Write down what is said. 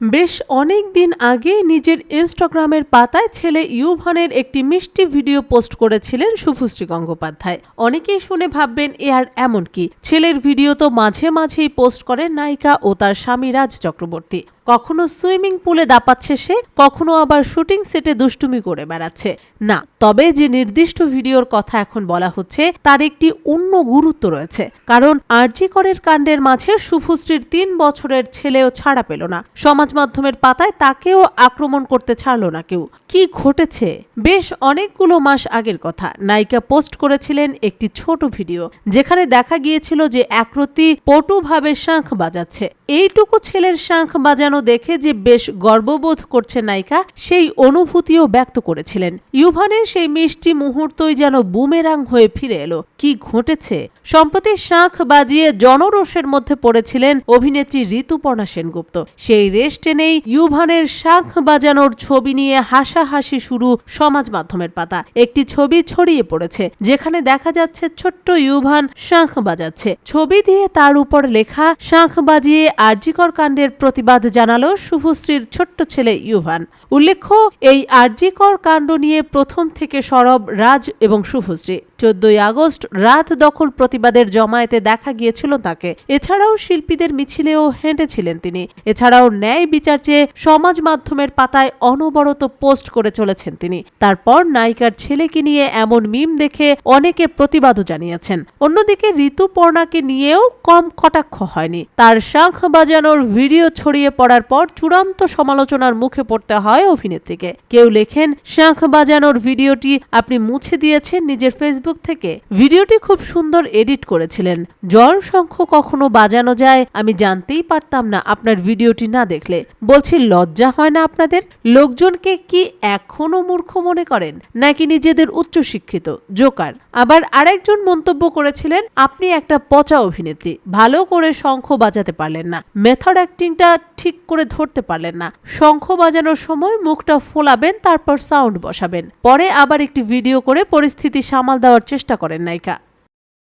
বেশ অনেক দিন আগে নিজের ইনস্টাগ্রামের পাতায় ছেলে ইউভানের একটি মিষ্টি ভিডিও পোস্ট করেছিলেন শুভশ্রী গঙ্গোপাধ্যায়। অনেকেই শুনে ভাববেন, এ আর এমন কি? ছেলের ভিডিও তো মাঝে মাঝেই পোস্ট করেন নায়িকা ও তার স্বামী রাজ চক্রবর্তী। কখনো সুইমিং পুলে দাপাচ্ছে সে কখনো আবার শুটিং সেটে দুষ্টুমি করে বেড়াচ্ছে। না, তবে যে নির্দিষ্ট ভিডিওর কথা এখন বলা হচ্ছে, তার একটি অন্য গুরুত্ব রয়েছে। কারণ আরজিকরের কাণ্ডের মাঝে শুভশ্রীর তিন বছরের ছেলেও ছাড়া পেল না। সমাজ মাধ্যমের পাতায় তাকেও আক্রমণ করতে ছাড়ল না কেউ। কি ঘটেছে? বেশ অনেকগুলো মাস আগের কথা। নায়িকা পোস্ট করেছিলেন একটি ছোট ভিডিও, যেখানে দেখা গিয়েছিল যে একরতি পটুভাবে শাঁখ বাজাচ্ছে। এইটুকু ছেলের শাঁখ বাজানো দেখে যে বেশ গর্ববোধ করছে নায়িকা, সেই অনুভূতিও ব্যক্ত করেছিলেন। ইউভানের সেই মিষ্টি মুহূর্তই যেন বুমেরাং হয়ে ফিরে এলো। কি ঘটেছে? সম্প্রতি শাঁখ বাজিয়ে জনরোষের মধ্যে পড়েছিলেন অভিনেত্রী ঋতুপর্ণা সেনগুপ্ত। সেই রেশ টেনেই ইউভানের শাঁখ বাজানোর ছবি নিয়ে হাসাহাসি শুরু সমাজ মাধ্যমের পাতা। একটি ছবি ছড়িয়ে পড়েছে, যেখানে দেখা যাচ্ছে ছোট্ট ইউভান শাঁখ বাজাচ্ছে। ছবি দিয়ে তার উপর লেখা, শাঁখ বাজিয়ে আরজিকর কাণ্ডের প্রতিবাদ জানালো শুভশ্রীর ছোট্ট ছেলে ইউভান। উল্লেখ্য, এই আরজিকর কাণ্ড নিয়ে প্রথম থেকে সরব রাজ এবং শুভশ্রী। চোদ্দই আগস্ট রাত দখল প্রতিবাদের জমায়েতে দেখা গিয়েছিল তাকে। এছাড়াও শিল্পীদের মিছিলেও হেঁটেছিলেন তিনি। এছাড়াও ন্যায় বিচার চেয়ে সমাজ মাধ্যমের পাতায় অনবরত পোস্ট করে চলেছেন তিনি। তারপর নায়িকার ছেলেকে নিয়ে এমন মিম দেখে অনেকে প্রতিবাদও জানিয়েছেন। অন্যদিকে ঋতুপর্ণাকে নিয়েও কম কটাক্ষ হয়নি। তার শাঁখ বাজানোর ভিডিও ছড়িয়ে পড়ার পর চূড়ান্ত সমালোচনার মুখে পড়তে হয় অভিনেত্রীকে। কেউ লেখেন, শাঁখ বাজানোর ভিডিওটি আপনি মুছে দিয়েছেন নিজের ফেসবুক থেকে। ভিডিওটি খুব সুন্দর এডিট করেছিলেন। জল শঙ্খ কখনো বাজানো যায়, আমি জানতেই পারতাম না আপনার ভিডিওটি না দেখলে। বলছি, লজ্জা হয় না আপনাদের? লোকজনকে কি এখনও মূর্খ মনে করেন? নাকি নিজেদের উচ্চশিক্ষিত? জোকার। আবার আরেকজন মন্তব্য করেছিলেন, আপনি একটা পচা অভিনেত্রী, ভালো করে শঙ্খ বাজাতে পারলেন না। মেথড অ্যাক্টিংটা ঠিক করে ধরতে পারলেন না। শঙ্খ বাজানোর সময় মুখটা ফোলাবেন, তারপর সাউন্ড বসাবেন। পরে আবার একটি ভিডিও করে পরিস্থিতি সামাল দেওয়ার চেষ্টা করেন নায়িকা।